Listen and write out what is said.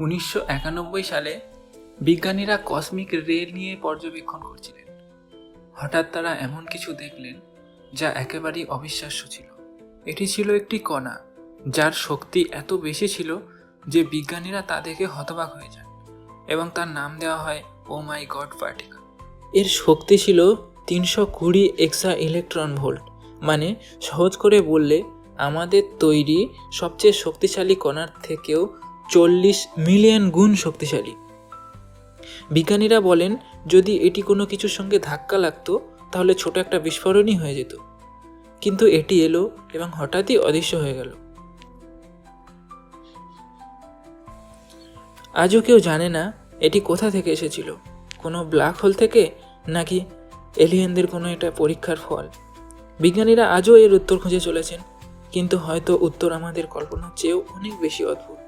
উনিশশো একানব্বই সালে বিজ্ঞানীরা কসমিক রে নিয়ে পর্যবেক্ষণ করছিলেন। হঠাৎ তারা এমন কিছু দেখলেন যা একেবারেই অবিশ্বাস্য ছিল। এটি ছিল একটি কণা, যার শক্তি এত বেশি ছিল যে বিজ্ঞানীরা তা দেখে হতবাক হয়ে যান এবং তার নাম দেওয়া হয় ও মাই গড পার্টিকেল এর শক্তি ছিল তিনশো কুড়ি এক্সা ইলেকট্রন ভোল্ট মানে সহজ করে বললে আমাদের তৈরি সবচেয়ে শক্তিশালী কণার থেকেও চল্লিশ মিলিয়ন গুণ শক্তিশালী। বিজ্ঞানীরা বলেন, যদি এটি কোনো কিছুর সঙ্গে ধাক্কা লাগতো, তাহলে ছোট একটা বিস্ফোরণই হয়ে যেত। কিন্তু এটি এলো এবং হঠাৎই অদৃশ্য হয়ে গেল। আজও কেউ জানে না এটি কোথা থেকে এসেছিল। কোনো ব্ল্যাক হোল থেকে, নাকি এলিয়েনদের কোনো এটা পরীক্ষার ফল? বিজ্ঞানীরা আজও এর উত্তর খুঁজে চলেছেন, কিন্তু হয়তো উত্তর আমাদের কল্পনার চেয়েও অনেক বেশি অদ্ভুত।